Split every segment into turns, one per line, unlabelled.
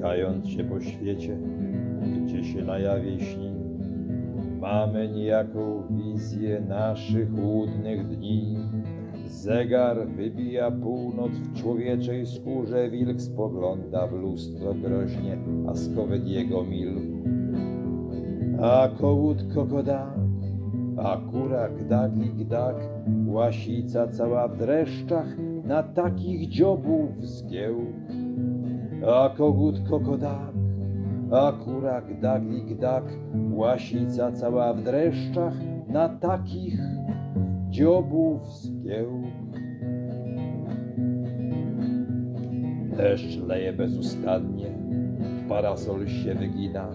Szukając się po świecie, gdzie się na jawie śni, mamy niejaką wizję naszych łudnych dni. Zegar wybija północ w człowieczej skórze, wilk spogląda w lustro groźnie, a skowet jego milku. A kołód kokodak, a kura gdak i gdak, łasica cała w dreszczach, na takich dziobów zgiełk. A kogut kokodak, a kura gdak i gdak, łasica cała w dreszczach, na takich dziobów zgiełk. Deszcz leje bezustannie, parasol się wygina.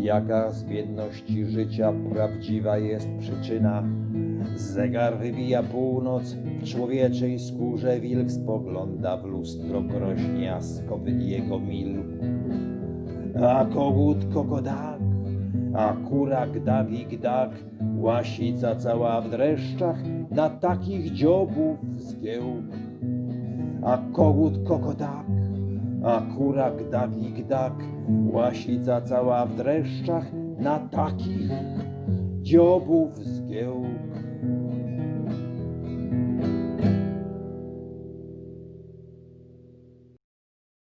Jaka z biedności życia prawdziwa jest przyczyna? Zegar wybija północ, w człowieczej skórze wilk spogląda w lustro skowyt jego milku. A kogut kokodak, a kura gdak i łasica cała w dreszczach, na takich dziobów zgiełk. A kogut kokodak, a kura gdak i łasica cała w dreszczach, na takich dziobów zgiełk.